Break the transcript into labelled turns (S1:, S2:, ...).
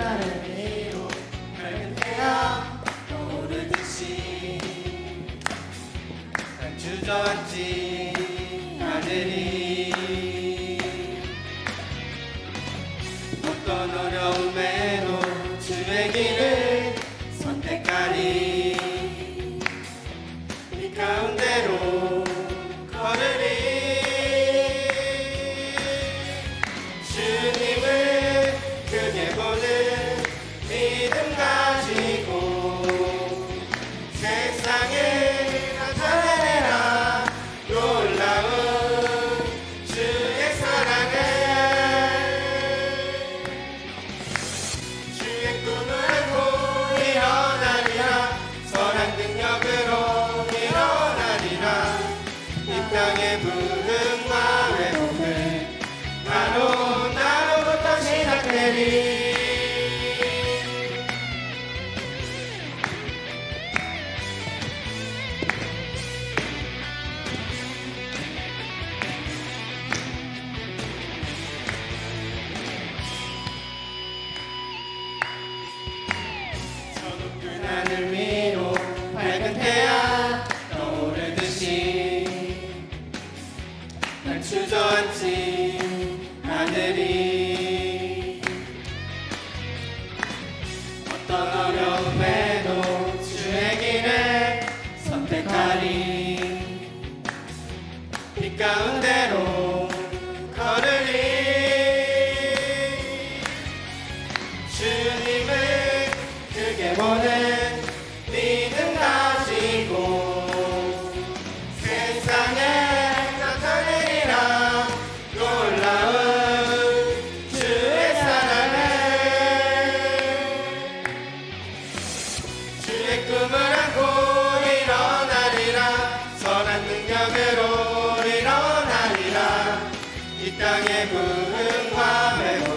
S1: 나를 밝은 태양 떠오르듯이 난 주저앉지 하늘이 어떤 어려 주저앉힌 아들이. 어떤 어려움에도 주의 길을 선택하리 빛 가운데로 걸으리. 주님을 크게 보는 땅의 구름과 매